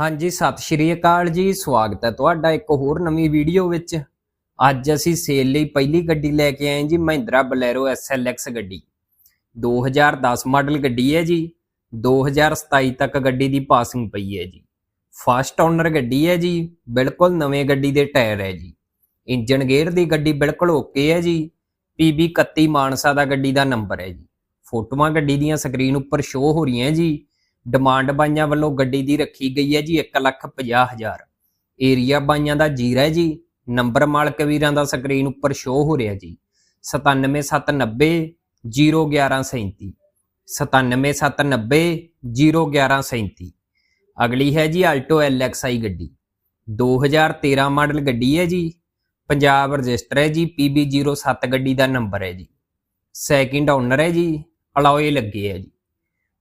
ਹਾਂਜੀ, ਸਤਿ ਸ਼੍ਰੀ ਅਕਾਲ ਜੀ, ਸਵਾਗਤ ਹੈ ਤੁਹਾਡਾ ਇੱਕ ਹੋਰ ਨਵੀਂ ਵੀਡੀਓ ਵਿੱਚ। ਅੱਜ ਅਸੀਂ ਸੇਲ ਲਈ ਪਹਿਲੀ ਗੱਡੀ ਲੈ ਕੇ ਆਏ ਜੀ, ਮਹਿੰਦਰਾ ਬਲੈਰੋ ਐਕਸ ਗੱਡੀ। 2010 ਮਾਡਲ ਗੱਡੀ ਹੈ ਜੀ 2027 ਤੱਕ ਗੱਡੀ ਦੀ ਪਾਸਿੰਗ ਪਈ ਹੈ ਜੀ। ਫਸਟ ਓਨਰ ਗੱਡੀ ਹੈ ਜੀ, ਬਿਲਕੁਲ ਨਵੇਂ ਗੱਡੀ ਦੇ ਟਾਇਰ ਹੈ ਜੀ। ਇੰਜਨ ਗੇਅਰ ਦੀ ਗੱਡੀ ਬਿਲਕੁਲ ਓਕੇ ਹੈ ਜੀ PB 31 ਮਾਨਸਾ ਦਾ ਗੱਡੀ ਦਾ ਨੰਬਰ ਹੈ ਜੀ। ਫੋਟੋਆਂ ਗੱਡੀ ਦੀਆਂ ਸਕਰੀਨ ਉੱਪਰ ਸ਼ੋ ਹੋ ਰਹੀਆਂ ਜੀ। ਡਿਮਾਂਡ ਬਾਈਆਂ ਵੱਲੋਂ ਗੱਡੀ ਦੀ ਰੱਖੀ ਗਈ ਹੈ ਜੀ 150000 ਏਰੀਆ ਬਾਈਆਂ ਦਾ ਜੀਰਾ ਹੈ ਜੀ। ਨੰਬਰ ਮਾਲਕ ਵੀਰਾਂ ਦਾ ਸਕਰੀਨ ਉੱਪਰ ਸ਼ੋ ਹੋ ਰਿਹਾ ਜੀ। 97790 01137 97790 01137 ਅਗਲੀ ਹੈ ਜੀ ਆਲਟੋ LXI ਗੱਡੀ। 2013 ਮਾਡਲ ਗੱਡੀ ਹੈ ਜੀ। ਪੰਜਾਬ ਰਜਿਸਟਰ ਹੈ ਜੀ। PB07 ਗੱਡੀ ਦਾ ਨੰਬਰ ਹੈ ਜੀ। ਸੈਕਿੰਡ ਓਨਰ ਹੈ ਜੀ। ਅਲੋਏ ਲੱਗੇ ਹੈ ਜੀ।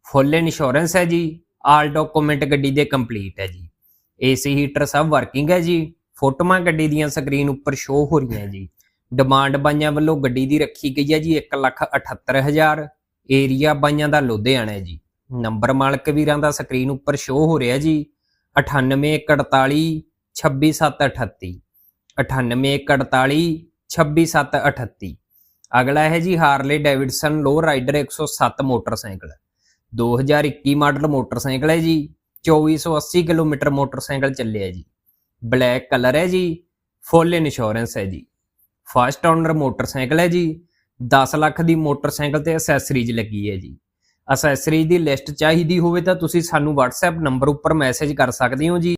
ਫੁੱਲ ਇੰਸ਼ੋਰੈਂਸ ਹੈ ਜੀ ਆਲ ਡਾਕੂਮੈਂਟ ਗੱਡੀ ਦੇ ਕੰਪਲੀਟ ਹੈ ਜੀ। ਏਸੀ ਹੀਟਰ ਸਭ ਵਰਕਿੰਗ ਹੈ ਜੀ, ਫੋਟੋਆਂ ਗੱਡੀ ਦੀਆਂ ਸਕਰੀਨ ਉੱਪਰ ਸ਼ੋ ਹੋ ਰਹੀਆਂ ਜੀ। ਡਿਮਾਂਡ ਬਾਈਆਂ ਵੱਲੋਂ ਗੱਡੀ ਦੀ ਰੱਖੀ ਗਈ ਹੈ ਜੀ 178000 ਏਰੀਆ ਬਾਈਆਂ ਦਾ ਲੁਧਿਆਣਾ ਹੈ ਜੀ। ਨੰਬਰ ਮਾਲਕ ਵੀਰਾਂ ਦਾ ਸਕਰੀਨ ਉੱਪਰ ਸ਼ੋ ਹੋ ਰਿਹਾ ਜੀ 9841 26738 9841 26738 ਅਗਲਾ ਹੈ ਜੀ Harley Davidson low rider 107 motorcycle 2021 model motorcycle ਹੈ ਜੀ 2480 ਕਿਲੋਮੀਟਰ ਮੋਟਰਸਾਈਕਲ ਚੱਲਿਆ ਜੀ। ਬਲੈਕ ਕਲਰ ਹੈ ਜੀ, ਫੁੱਲ ਇੰਸ਼ੋਰੈਂਸ ਹੈ ਜੀ। ਫਸਟ ਓਨਰ ਮੋਟਰਸਾਈਕਲ ਹੈ ਜੀ 10 ਲੱਖ ਦੀ ਮੋਟਰਸਾਈਕਲ ਤੇ ਅਸੈਸਰੀਜ਼ ਲੱਗੀ ਹੈ ਜੀ। ਅਸੈਸਰੀਜ਼ ਦੀ ਲਿਸਟ ਚਾਹੀਦੀ ਹੋਵੇ ਤਾਂ ਤੁਸੀਂ ਸਾਨੂੰ WhatsApp ਨੰਬਰ ਉੱਪਰ ਮੈਸੇਜ ਕਰ ਸਕਦੇ ਹੋ ਜੀ।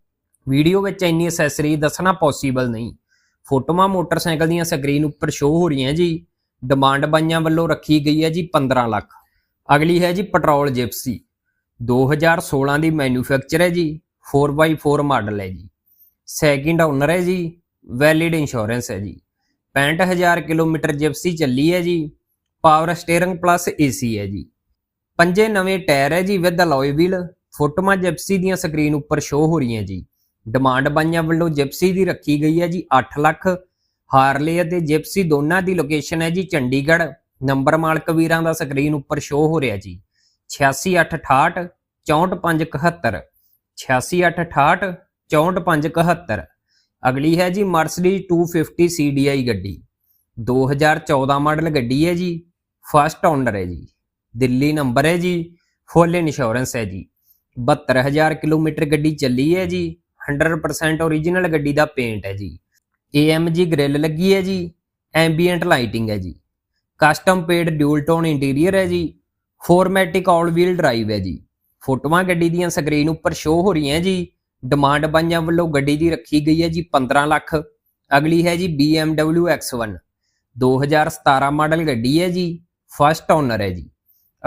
ਵੀਡੀਓ ਵਿੱਚ ਇੰਨੀ ਅਸੈਸਰੀ ਦੱਸਣਾ ਪੋਸੀਬਲ ਨਹੀਂ। ਫੋਟੋਆਂ ਮੋਟਰਸਾਈਕਲ ਦੀਆਂ ਸਕਰੀਨ ਉੱਪਰ ਸ਼ੋ ਹੋ ਰਹੀਆਂ ਜੀ। ਡਿਮਾਂਡ ਬਾਈਆਂ ਵੱਲੋਂ ਰੱਖੀ ਗਈ ਹੈ ਜੀ 15 ਲੱਖ। ਅਗਲੀ ਹੈ ਜੀ ਪੈਟਰੋਲ ਜਿਪਸੀ। 2016 ਦੀ ਮੈਨੂਫੈਕਚਰ ਹੈ ਜੀ 4x4 ਮਾਡਲ ਹੈ ਜੀ। ਸੈਕਿੰਡ ਓਨਰ ਹੈ ਜੀ, ਵੈਲਿਡ ਇੰਸ਼ੋਰੈਂਸ ਹੈ ਜੀ। 65000 ਕਿਲੋਮੀਟਰ ਜਿਪਸੀ ਚੱਲੀ ਹੈ ਜੀ, ਪਾਵਰ ਸਟੀਅਰਿੰਗ ਪਲੱਸ ਏਸੀ ਹੈ ਜੀ। ਪੰਜੇ ਨਵੇਂ ਟਾਇਰ ਹੈ ਜੀ ਵਿਦ ਅਲੋਏ ਵੀਲ, ਫੋਟੋਆਂ ਜਿਪਸੀ ਦੀਆਂ ਸਕਰੀਨ ਉੱਪਰ ਸ਼ੋ ਹੋ ਰਹੀਆਂ ਜੀ। ਡਿਮਾਂਡ ਬਾਈਆਂ ਵੱਲੋਂ ਜਿਪਸੀ ਦੀ ਰੱਖੀ ਗਈ ਹੈ ਜੀ 8 ਲੱਖ। ਹਾਰਲੇ ਅਤੇ ਜਿਪਸੀ ਦੋਨਾਂ ਦੀ ਲੋਕੇਸ਼ਨ ਹੈ ਜੀ ਚੰਡੀਗੜ੍ਹ। ਨੰਬਰ ਮਾਲਕ ਵੀਰਾਂ ਦਾ ਸਕਰੀਨ ਉੱਪਰ ਸ਼ੋ ਹੋ ਰਿਹਾ ਜੀ। 8668 64571 8668 64571 ਅਗਲੀ ਹੈ ਜੀ ਮਰਸੀਡੀਜ਼ 250 CDI ਗੱਡੀ। 2014 ਮਾਡਲ ਗੱਡੀ ਹੈ ਜੀ। ਫਸਟ ਓਨਰ ਹੈ ਜੀ। ਦਿੱਲੀ ਨੰਬਰ ਹੈ ਜੀ। ਫੁੱਲ ਇੰਸ਼ੋਰੈਂਸ ਹੈ ਜੀ। 72000 ਕਿਲੋਮੀਟਰ ਗੱਡੀ ਚੱਲੀ ਹੈ ਜੀ। 100% ਓਰੀਜਨਲ ਗੱਡੀ ਦਾ ਪੇਂਟ ਹੈ ਜੀ। AMG ਗ੍ਰਿਲ ਲੱਗੀ ਹੈ ਜੀ। ਐਂਬੀਐਂਟ ਲਾਈਟਿੰਗ ਹੈ ਜੀ। Custom paid dual tone interior ਹੈ ਜੀ। ਫੋਰਮੈਟਿਕ ਆਲ ਵੀਲ ਡਰਾਈਵ ਹੈ ਜੀ। ਫੋਟੋਆਂ ਗੱਡੀ ਦੀਆਂ ਸਕਰੀਨ ਉੱਪਰ ਸ਼ੋ ਹੋ ਰਹੀਆਂ ਜੀ। ਡਿਮਾਂਡ ਬਾਈਆਂ ਵੱਲੋਂ ਗੱਡੀ ਦੀ ਰੱਖੀ ਗਈ ਹੈ ਜੀ 15 ਲੱਖ। ਅਗਲੀ ਹੈ ਜੀ BMW X1 2017 ਮਾਡਲ ਗੱਡੀ ਹੈ ਜੀ। ਫਸਟ ਓਨਰ ਹੈ ਜੀ।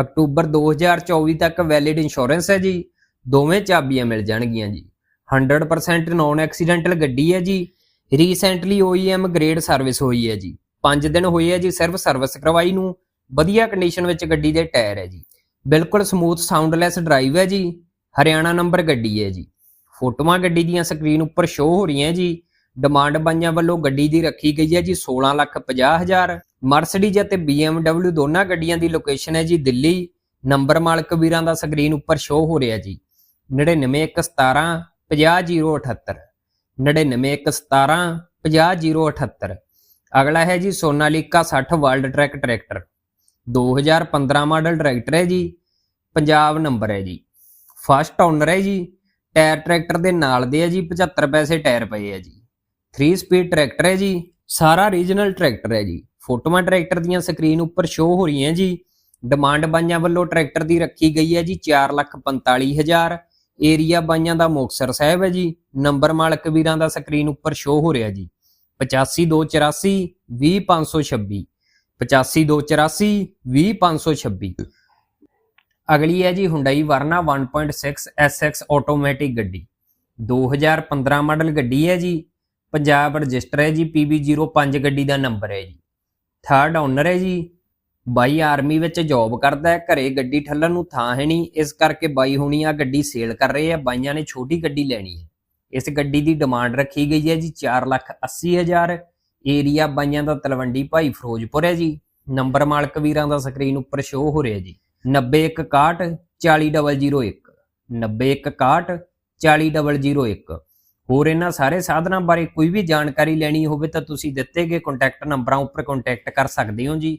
ਅਕਤੂਬਰ 2024 ਤੱਕ ਵੈਲਿਡ ਇੰਸ਼ੋਰੈਂਸ ਹੈ ਜੀ। ਦੋਵੇਂ ਚਾਬੀਆਂ ਮਿਲ ਜਾਣਗੀਆਂ ਜੀ। 100% ਨੌਨ ਐਕਸੀਡੈਂਟਲ ਗੱਡੀ ਹੈ ਜੀ। ਰੀਸੈਂਟਲੀ OEM ਗ੍ਰੇਡ ਸਰਵਿਸ ਹੋਈ ਹੈ ਜੀ। 5 ਦਿਨ ਹੋਏ ਹੈ ਜੀ ਸਿਰਫ ਸਰਵਿਸ ਕਰਵਾਈ ਨੂੰ। ਵਧੀਆ ਕੰਡੀਸ਼ਨ ਵਿੱਚ ਗੱਡੀ ਦੇ ਟਾਇਰ ਹੈ ਜੀ। ਬਿਲਕੁਲ ਸਮੂਥ ਸਾਊਂਡਲੈਸ ਡਰਾਈਵ ਹੈ ਜੀ। ਹਰਿਆਣਾ ਨੰਬਰ ਗੱਡੀ ਹੈ ਜੀ। ਫੋਟੋਆਂ ਗੱਡੀ ਦੀਆਂ ਸਕਰੀਨ ਉੱਪਰ ਸ਼ੋ ਹੋ ਰਹੀਆਂ ਜੀ। ਡਿਮਾਂਡ ਬਾਈਆਂ ਵੱਲੋਂ ਗੱਡੀ ਦੀ ਰੱਖੀ ਗਈ ਹੈ ਜੀ 16 ਲੱਖ 50 ਹਜ਼ਾਰ। ਮਰਸੀਡੀਜ਼ ਅਤੇ BMW ਦੋਨਾਂ ਗੱਡੀਆਂ ਦੀ ਲੋਕੇਸ਼ਨ ਹੈ ਜੀ ਦਿੱਲੀ। ਨੰਬਰ ਮਾਲਕ ਵੀਰਾਂ ਦਾ ਸਕਰੀਨ ਉੱਪਰ ਸ਼ੋਅ ਹੋ ਰਿਹਾ ਜੀ। 99117 50078 99117 50078 ਅਗਲਾ ਹੈ ਜੀ Sonalika 60 world track tractor 2015 model tractor ਹੈ ਜੀ। ਪੰਜਾਬ ਨੰਬਰ ਹੈ ਜੀ। ਫਸਟ ਓਨਰ ਹੈ ਜੀ। ਟਾਇਰ ਟਰੈਕਟਰ ਦੇ ਨਾਲ ਦੇ ਹੈ ਜੀ। 75 ਪੈਸੇ ਟਾਇਰ ਪਏ ਹੈ ਜੀ। 3 ਸਪੀਡ ਟਰੈਕਟਰ ਹੈ ਜੀ। ਸਾਰਾ ਰੀਜਨਲ ਟਰੈਕਟਰ ਹੈ ਜੀ। ਫੋਟੋਆਂ ਟਰੈਕਟਰ ਦੀਆਂ ਸਕਰੀਨ ਉੱਪਰ ਸ਼ੋ ਹੋ ਰਹੀਆਂ ਜੀ। ਡਿਮਾਂਡ ਬਾਈਆਂ ਵੱਲੋਂ ਟਰੈਕਟਰ ਦੀ ਰੱਖੀ ਗਈ ਹੈ ਜੀ। 445000 ਏਰੀਆ ਬਾਈਆਂ ਦਾ ਮੁਕਤਸਰ ਸਾਹਿਬ ਹੈ ਜੀ। ਨੰਬਰ ਮਾਲਕ ਵੀਰਾਂ ਦਾ ਸਕਰੀਨ ਉੱਪਰ ਸ਼ੋ ਹੋ ਰਿਹਾ ਜੀ। 85284 20526 85284 20526 ਅਗਲੀ ਹੈ ਜੀ ਹੁੰਡਈ ਵਰਨਾ 1.6 SX ਆਟੋਮੈਟਿਕ ਗੱਡੀ। 2015 ਮਾਡਲ ਗੱਡੀ ਹੈ ਜੀ। ਪੰਜਾਬ ਰਜਿਸਟਰ ਹੈ ਜੀ PB05 ਗੱਡੀ ਦਾ ਨੰਬਰ ਹੈ ਜੀ। ਥਰਡ ਓਨਰ ਹੈ ਜੀ। ਬਾਈ ਆਰਮੀ ਵਿੱਚ ਜੌਬ ਕਰਦਾ ਹੈ, ਘਰੇ ਗੱਡੀ ਠੱਲਣ ਨੂੰ ਥਾਂ ਹੈ ਨਹੀਂ। ਇਸ ਕਰਕੇ ਬਾਈ ਹੁਣੀ ਆ ਗੱਡੀ ਸੇਲ ਕਰ ਰਹੇ ਆ। ਬਾਈਆਂ ਨੇ ਛੋਟੀ ਗੱਡੀ ਲੈਣੀ ਹੈ। ਇਸ ਗੱਡੀ ਦੀ ਡਿਮਾਂਡ ਰੱਖੀ ਗਈ ਹੈ ਜੀ 480000 ਏਰੀਆ ਬਾਈਆਂ ਦਾ ਤਲਵੰਡੀ ਭਾਈ ਫਿਰੋਜ਼ਪੁਰ ਹੈ ਜੀ। ਨੰਬਰ ਮਾਲਕ ਵੀਰਾਂ ਦਾ ਸਕਰੀਨ ਉੱਪਰ ਸ਼ੋ ਹੋ ਰਿਹਾ ਜੀ। 9161 40001 9161 40001 ਹੋਰ ਇਹਨਾਂ ਸਾਰੇ ਸਾਧਨਾਂ ਬਾਰੇ ਕੋਈ ਵੀ ਜਾਣਕਾਰੀ ਲੈਣੀ ਹੋਵੇ ਤਾਂ ਤੁਸੀਂ ਦਿੱਤੇ ਗਏ ਕੰਟੈਕਟ ਨੰਬਰਾਂ ਉੱਪਰ ਕੰਟੈਕਟ ਕਰ ਸਕਦੇ ਹੋ ਜੀ।